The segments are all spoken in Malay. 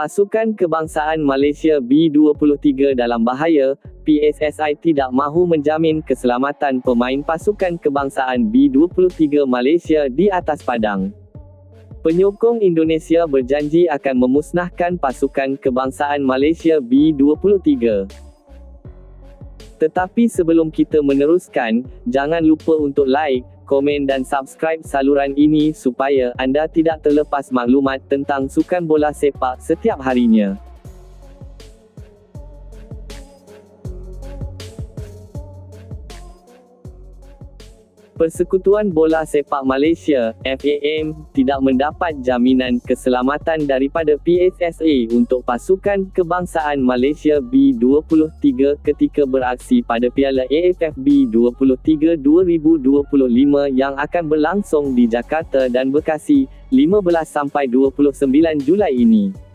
Pasukan Kebangsaan Malaysia B23 dalam bahaya, PSSI tidak mahu menjamin keselamatan pemain pasukan kebangsaan B23 Malaysia di atas padang. Penyokong Indonesia berjanji akan memusnahkan pasukan kebangsaan Malaysia B23. Tetapi sebelum kita meneruskan, jangan lupa untuk like, komen dan subscribe saluran ini supaya anda tidak terlepas maklumat tentang sukan bola sepak setiap harinya. Persekutuan Bola Sepak Malaysia (FAM) tidak mendapat jaminan keselamatan daripada PSSA untuk pasukan kebangsaan Malaysia B23 ketika beraksi pada Piala AFF B23 2025 yang akan berlangsung di Jakarta dan Bekasi 15 sampai 29 Julai ini.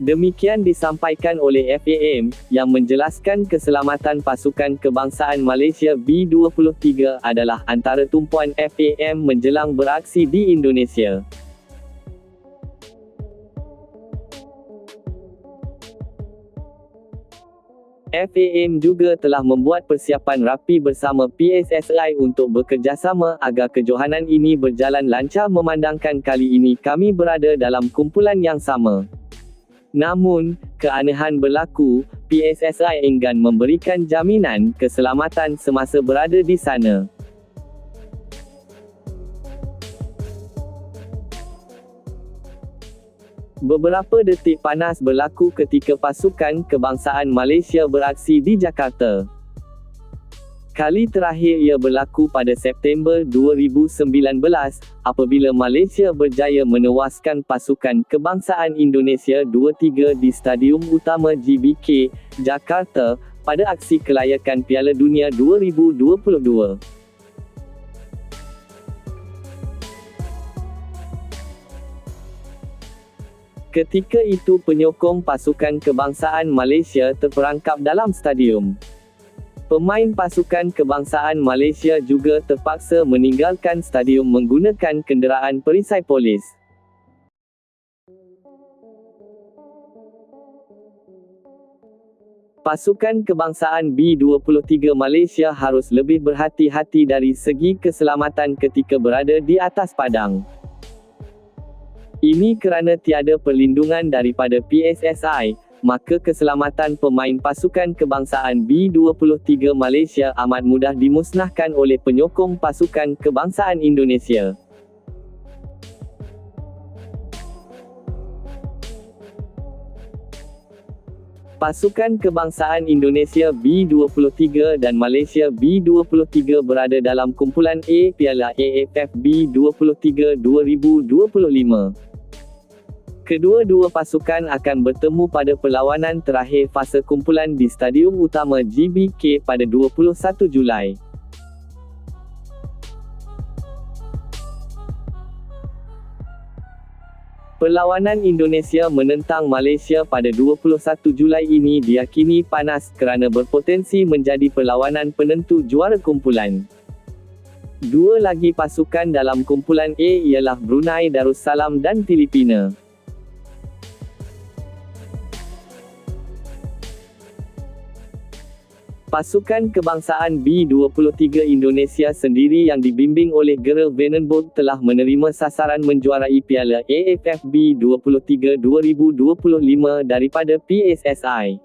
Demikian disampaikan oleh FAM, yang menjelaskan keselamatan pasukan kebangsaan Malaysia B23 adalah antara tumpuan FAM menjelang beraksi di Indonesia. FAM juga telah membuat persiapan rapi bersama PSSI untuk bekerjasama agar kejohanan ini berjalan lancar memandangkan kali ini kami berada dalam kumpulan yang sama. Namun, keanehan berlaku, PSSI enggan memberikan jaminan keselamatan semasa berada di sana. Beberapa detik panas berlaku ketika pasukan kebangsaan Malaysia beraksi di Jakarta. Kali terakhir ia berlaku pada September 2019, apabila Malaysia berjaya menewaskan pasukan kebangsaan Indonesia 2-3 di Stadium Utama GBK, Jakarta, pada aksi kelayakan Piala Dunia 2022. Ketika itu penyokong pasukan kebangsaan Malaysia terperangkap dalam stadium. Pemain pasukan kebangsaan Malaysia juga terpaksa meninggalkan stadium menggunakan kenderaan perisai polis. Pasukan kebangsaan B23 Malaysia harus lebih berhati-hati dari segi keselamatan ketika berada di atas padang. Ini kerana tiada perlindungan daripada PSSI, maka keselamatan pemain pasukan kebangsaan B23 Malaysia amat mudah dimusnahkan oleh penyokong pasukan kebangsaan Indonesia. Pasukan kebangsaan Indonesia B23 dan Malaysia B23 berada dalam kumpulan A Piala AFF B23 2025. Kedua-dua pasukan akan bertemu pada perlawanan terakhir fasa kumpulan di Stadium Utama GBK pada 21 Julai. Perlawanan Indonesia menentang Malaysia pada 21 Julai ini diyakini panas kerana berpotensi menjadi perlawanan penentu juara kumpulan. Dua lagi pasukan dalam kumpulan A ialah Brunei Darussalam dan Filipina. Pasukan kebangsaan B23 Indonesia sendiri yang dibimbing oleh Gerald Vandenberg telah menerima sasaran menjuarai Piala AFF B23 2025 daripada PSSI.